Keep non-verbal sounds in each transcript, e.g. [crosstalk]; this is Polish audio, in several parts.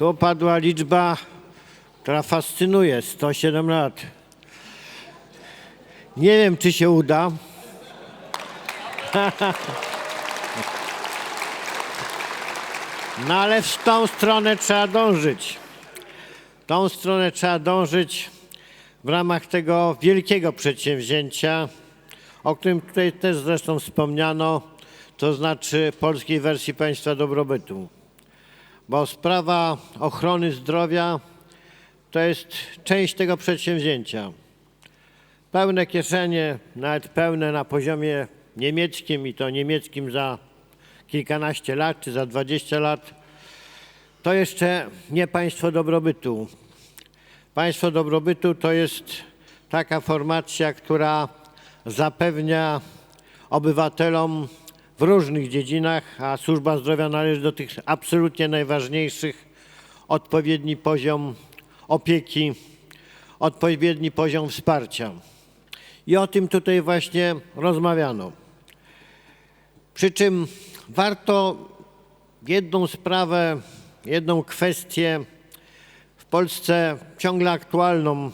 Tu padła liczba, która fascynuje 107 lat. Nie wiem, czy się uda. [laughs] No ale w tą stronę trzeba dążyć. Tą stronę trzeba dążyć w ramach tego wielkiego przedsięwzięcia, o którym tutaj też zresztą wspomniano, to znaczy polskiej wersji państwa dobrobytu. Bo sprawa ochrony zdrowia to jest część tego przedsięwzięcia. Pełne kieszenie, nawet pełne na poziomie niemieckim i to niemieckim za kilkanaście lat czy za 20 lat, to jeszcze nie państwo dobrobytu. Państwo dobrobytu to jest taka formacja, która zapewnia obywatelom w różnych dziedzinach, a służba zdrowia należy do tych absolutnie najważniejszych, odpowiedni poziom opieki, odpowiedni poziom wsparcia. I o tym tutaj właśnie rozmawiano. Przy czym warto jedną sprawę, jedną kwestię w Polsce ciągle aktualną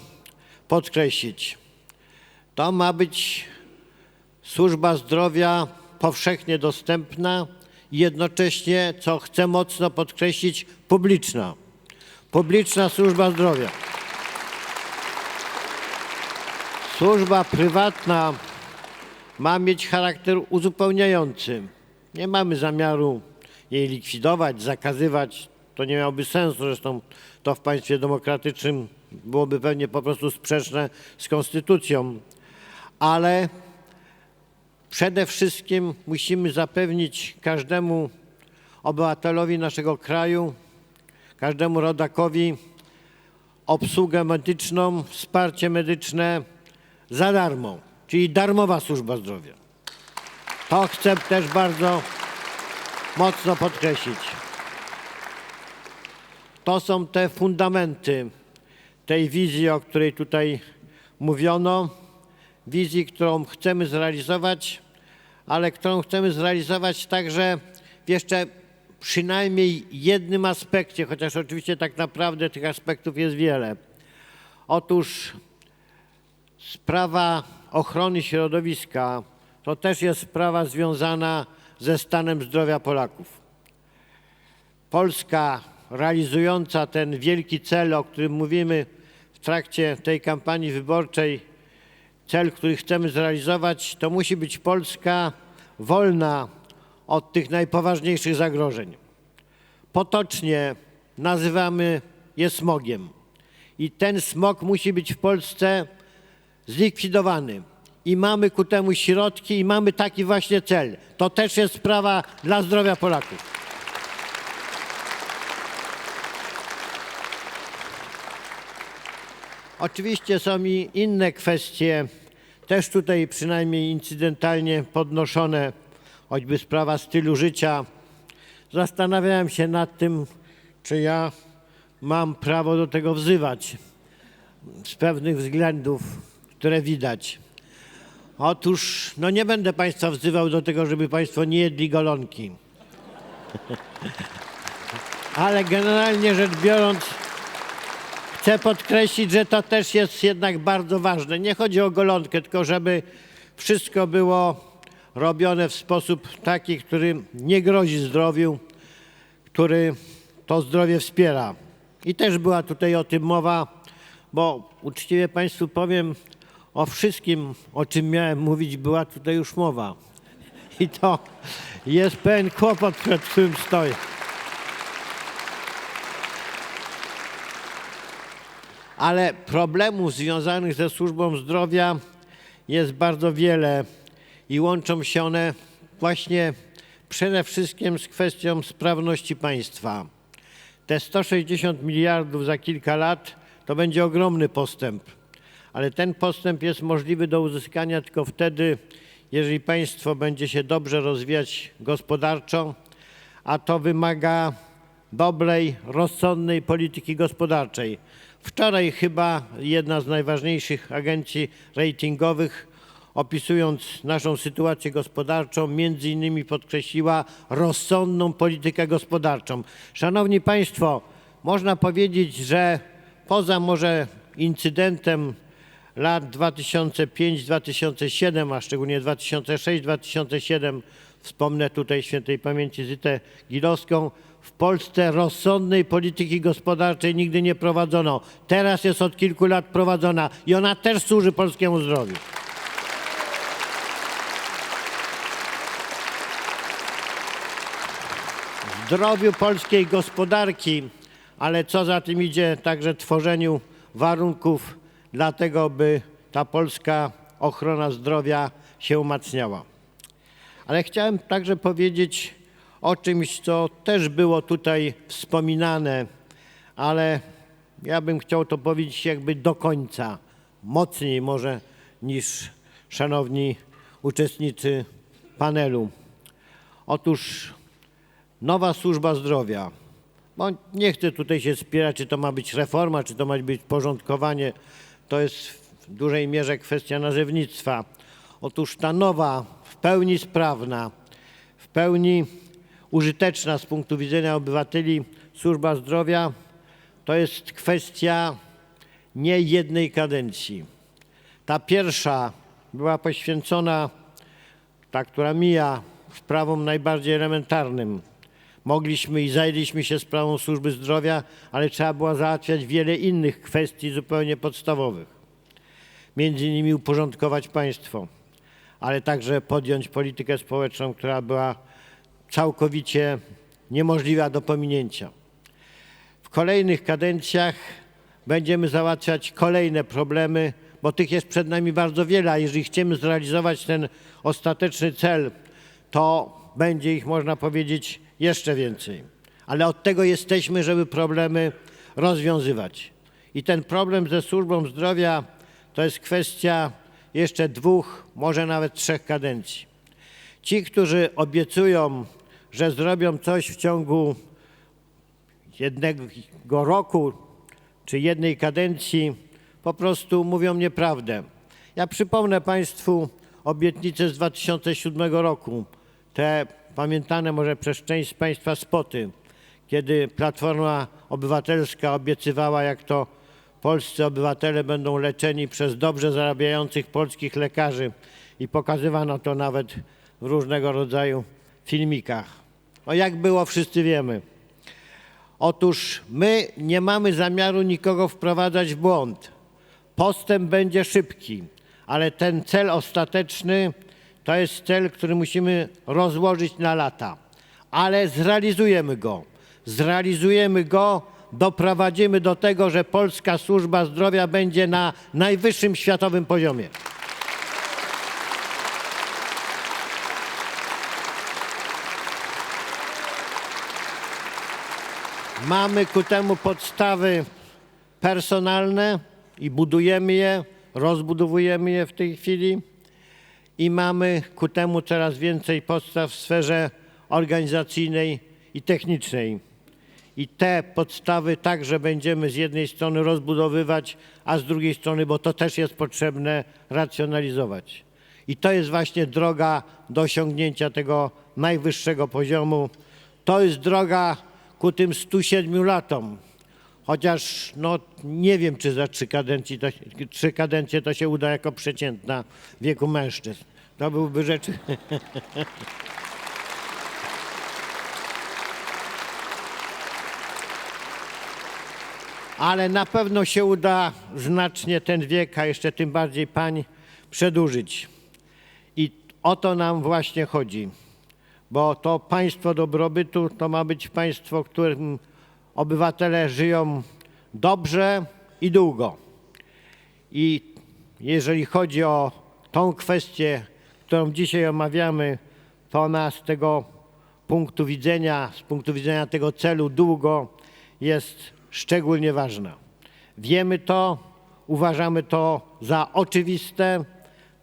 podkreślić. To ma być służba zdrowia powszechnie dostępna i jednocześnie, co chcę mocno podkreślić, publiczna. Publiczna służba zdrowia. Służba prywatna ma mieć charakter uzupełniający. Nie mamy zamiaru jej likwidować, zakazywać. To nie miałoby sensu. Zresztą to w państwie demokratycznym byłoby pewnie po prostu sprzeczne z konstytucją. Ale przede wszystkim musimy zapewnić każdemu obywatelowi naszego kraju, każdemu rodakowi obsługę medyczną, wsparcie medyczne za darmo, czyli darmowa służba zdrowia. To chcę też bardzo mocno podkreślić. To są te fundamenty tej wizji, o której tutaj mówiono. Wizji, którą chcemy zrealizować, ale którą chcemy zrealizować także w jeszcze przynajmniej jednym aspekcie, chociaż oczywiście tak naprawdę tych aspektów jest wiele. Otóż sprawa ochrony środowiska to też jest sprawa związana ze stanem zdrowia Polaków. Polska realizująca ten wielki cel, o którym mówimy w trakcie tej kampanii wyborczej, cel, który chcemy zrealizować, to musi być Polska wolna od tych najpoważniejszych zagrożeń. Potocznie nazywamy je smogiem. I ten smog musi być w Polsce zlikwidowany. I mamy ku temu środki i mamy taki właśnie cel. To też jest sprawa dla zdrowia Polaków. Oczywiście są i inne kwestie, też tutaj przynajmniej incydentalnie podnoszone, choćby sprawa stylu życia. Zastanawiałem się nad tym, czy ja mam prawo do tego wzywać z pewnych względów, które widać. Otóż, no nie będę Państwa wzywał do tego, żeby Państwo nie jedli golonki. [laughs] Ale generalnie rzecz biorąc, chcę podkreślić, że to też jest jednak bardzo ważne. Nie chodzi o golonkę, tylko żeby wszystko było robione w sposób taki, który nie grozi zdrowiu, który to zdrowie wspiera. I też była tutaj o tym mowa, bo uczciwie Państwu powiem, o wszystkim, o czym miałem mówić, była tutaj już mowa. I to jest pewien kłopot, przed którym stoję. Ale problemów związanych ze służbą zdrowia jest bardzo wiele i łączą się one właśnie przede wszystkim z kwestią sprawności państwa. Te 160 miliardów za kilka lat to będzie ogromny postęp, ale ten postęp jest możliwy do uzyskania tylko wtedy, jeżeli państwo będzie się dobrze rozwijać gospodarczo, a to wymaga dobrej, rozsądnej polityki gospodarczej. Wczoraj chyba jedna z najważniejszych agencji ratingowych, opisując naszą sytuację gospodarczą, między innymi podkreśliła rozsądną politykę gospodarczą. Szanowni Państwo, można powiedzieć, że poza może incydentem lat 2005-2007, a szczególnie 2006-2007, wspomnę tutaj świętej pamięci Zytę Gilowską, w Polsce rozsądnej polityki gospodarczej nigdy nie prowadzono. Teraz jest od kilku lat prowadzona i ona też służy polskiemu zdrowiu. zdrowiu polskiej gospodarki, ale co za tym idzie, także tworzeniu warunków dla tego, by ta polska ochrona zdrowia się umacniała. Ale chciałem także powiedzieć o czymś, co też było tutaj wspominane, ale ja bym chciał to powiedzieć jakby do końca, mocniej może niż szanowni uczestnicy panelu. Otóż nowa służba zdrowia. Bo nie chcę tutaj się spierać, czy to ma być reforma, czy to ma być porządkowanie. To jest w dużej mierze kwestia nazewnictwa. Otóż ta nowa, w pełni sprawna, w pełni użyteczna z punktu widzenia obywateli służba zdrowia to jest kwestia nie jednej kadencji. Ta pierwsza była poświęcona, ta, która mija, sprawom najbardziej elementarnym. Mogliśmy i zajęliśmy się sprawą służby zdrowia, ale trzeba było załatwiać wiele innych kwestii zupełnie podstawowych. Między innymi uporządkować państwo, ale także podjąć politykę społeczną, która była całkowicie niemożliwa do pominięcia. W kolejnych kadencjach będziemy załatwiać kolejne problemy, bo tych jest przed nami bardzo wiele, a jeżeli chcemy zrealizować ten ostateczny cel, to będzie ich, można powiedzieć, jeszcze więcej. Ale od tego jesteśmy, żeby problemy rozwiązywać. I ten problem ze służbą zdrowia to jest kwestia jeszcze dwóch, może nawet trzech kadencji. Ci, którzy obiecują, że zrobią coś w ciągu jednego roku czy jednej kadencji, po prostu mówią nieprawdę. Ja przypomnę Państwu obietnicę z 2007 roku. Te pamiętane może przez część z Państwa spoty, kiedy Platforma Obywatelska obiecywała, jak to polscy obywatele będą leczeni przez dobrze zarabiających polskich lekarzy i pokazywano to nawet w różnego rodzaju filmikach. O jak było, wszyscy wiemy. Otóż my nie mamy zamiaru nikogo wprowadzać w błąd. Postęp będzie szybki, ale ten cel ostateczny to jest cel, który musimy rozłożyć na lata. Ale zrealizujemy go. Zrealizujemy go, doprowadzimy do tego, że polska służba zdrowia będzie na najwyższym światowym poziomie. Mamy ku temu podstawy personalne i budujemy je, rozbudowujemy je w tej chwili i mamy ku temu coraz więcej podstaw w sferze organizacyjnej i technicznej. I te podstawy także będziemy z jednej strony rozbudowywać, a z drugiej strony, bo to też jest potrzebne, racjonalizować. I to jest właśnie droga do osiągnięcia tego najwyższego poziomu. To jest droga ku tym 107 latom. Chociaż no, nie wiem, czy za trzy, to, trzy kadencje to się uda jako przeciętna wieku mężczyzn. To byłby rzeczy. Ale na pewno się uda znacznie ten wiek, a jeszcze tym bardziej pań, przedłużyć. I o to nam właśnie chodzi. Bo to państwo dobrobytu to ma być państwo, w którym obywatele żyją dobrze i długo. I jeżeli chodzi o tą kwestię, którą dzisiaj omawiamy, to ona z tego punktu widzenia, z punktu widzenia tego celu długo jest szczególnie ważna. Wiemy to, uważamy to za oczywiste,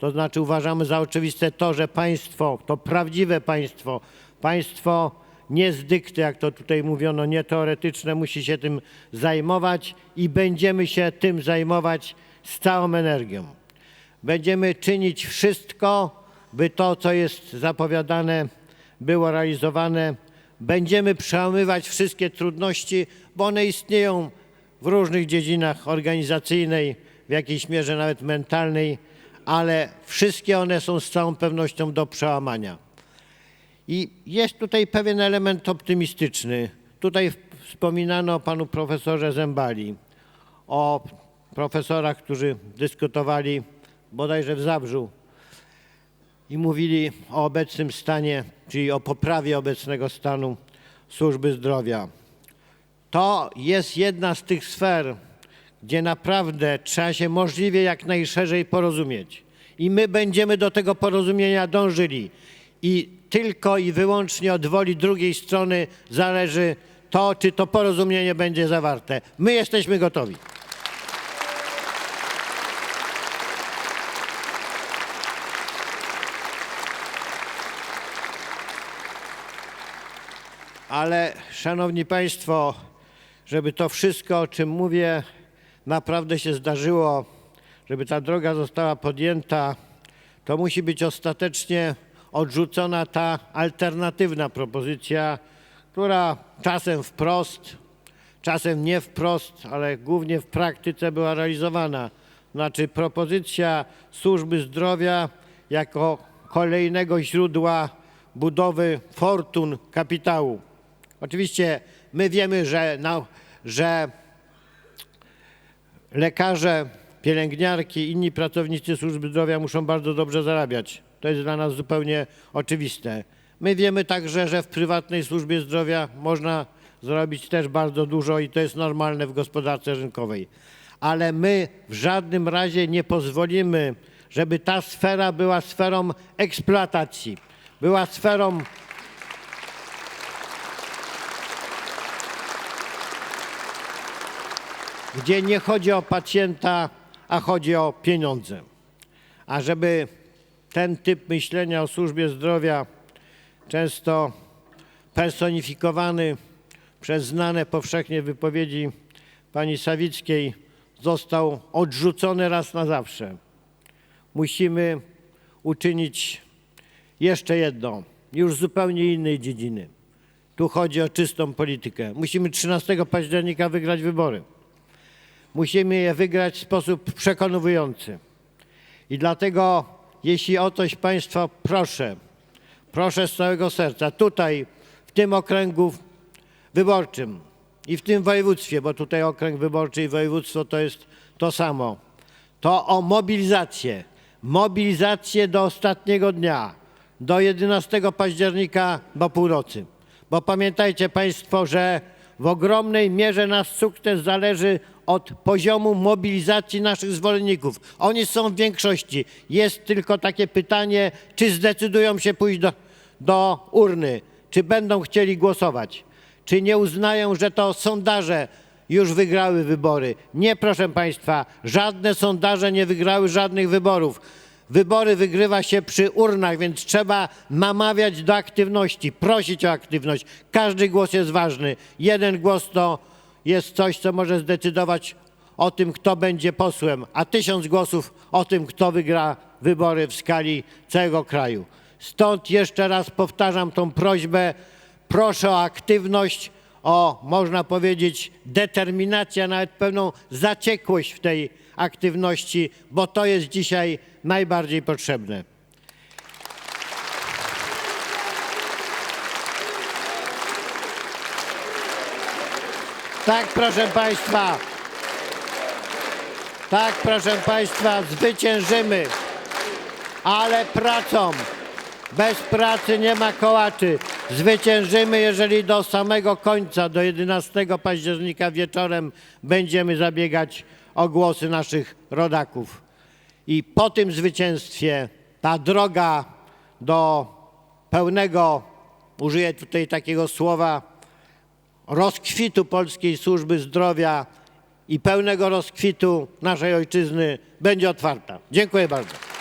to znaczy uważamy za oczywiste to, że państwo, to prawdziwe państwo, państwo nie z dykty, jak to tutaj mówiono, nie teoretyczne, musi się tym zajmować i będziemy się tym zajmować z całą energią. Będziemy czynić wszystko, by to, co jest zapowiadane, było realizowane będziemy przełamywać wszystkie trudności, bo one istnieją w różnych dziedzinach organizacyjnej, w jakiejś mierze nawet mentalnej, ale wszystkie one są z całą pewnością do przełamania. I jest tutaj pewien element optymistyczny. Tutaj wspominano o panu profesorze Zembali, o profesorach, którzy dyskutowali bodajże w Zabrzu i mówili o obecnym stanie, czyli o poprawie obecnego stanu służby zdrowia. To jest jedna z tych sfer, gdzie naprawdę trzeba się możliwie jak najszerzej porozumieć. I my będziemy do tego porozumienia dążyli. I tylko i wyłącznie od woli drugiej strony zależy to, czy to porozumienie będzie zawarte. My jesteśmy gotowi. Ale szanowni państwo, żeby to wszystko, o czym mówię, naprawdę się zdarzyło, żeby ta droga została podjęta, to musi być ostatecznie odrzucona ta alternatywna propozycja, która czasem wprost, czasem nie wprost, ale głównie w praktyce była realizowana. Znaczy propozycja służby zdrowia jako kolejnego źródła budowy fortun kapitału. Oczywiście my wiemy, że, na, że lekarze, pielęgniarki, inni pracownicy służby zdrowia muszą bardzo dobrze zarabiać. To jest dla nas zupełnie oczywiste. My wiemy także, że w prywatnej służbie zdrowia można zrobić też bardzo dużo i to jest normalne w gospodarce rynkowej. Ale my w żadnym razie nie pozwolimy, żeby ta sfera była sferą eksploatacji, była sferą gdzie nie chodzi o pacjenta, a chodzi o pieniądze. A żeby ten typ myślenia o służbie zdrowia, często personifikowany przez znane powszechnie wypowiedzi pani Sawickiej, został odrzucony raz na zawsze. Musimy uczynić jeszcze jedno, już zupełnie innej dziedziny. Tu chodzi o czystą politykę. Musimy 13 października wygrać wybory. Musimy je wygrać w sposób przekonujący. I dlatego, jeśli o coś Państwa proszę, proszę z całego serca, tutaj, w tym okręgu wyborczym i w tym województwie, bo tutaj okręg wyborczy i województwo to jest to samo, to o mobilizację. Mobilizację do ostatniego dnia, do 11 października do północy. Bo pamiętajcie Państwo, że w ogromnej mierze nasz sukces zależy od poziomu mobilizacji naszych zwolenników. Oni są w większości. Jest tylko takie pytanie, czy zdecydują się pójść do, do urny, czy będą chcieli głosować, czy nie uznają, że to sondaże już wygrały wybory. Nie, proszę Państwa, żadne sondaże nie wygrały żadnych wyborów. Wybory wygrywa się przy urnach, więc trzeba namawiać do aktywności, prosić o aktywność. Każdy głos jest ważny. Jeden głos to jest coś, co może zdecydować o tym, kto będzie posłem, a tysiąc głosów o tym, kto wygra wybory w skali całego kraju. Stąd jeszcze raz powtarzam tą prośbę. Proszę o aktywność, o można powiedzieć determinację, nawet pewną zaciekłość w tej aktywności, bo to jest dzisiaj najbardziej potrzebne. Tak, proszę Państwa. Tak, proszę Państwa, zwyciężymy, ale pracą. Bez pracy nie ma kołaczy. Zwyciężymy, jeżeli do samego końca, do 11 października wieczorem będziemy zabiegać o głosy naszych rodaków. I po tym zwycięstwie ta droga do pełnego, użyję tutaj takiego słowa, rozkwitu polskiej służby zdrowia i pełnego rozkwitu naszej ojczyzny będzie otwarta. Dziękuję bardzo.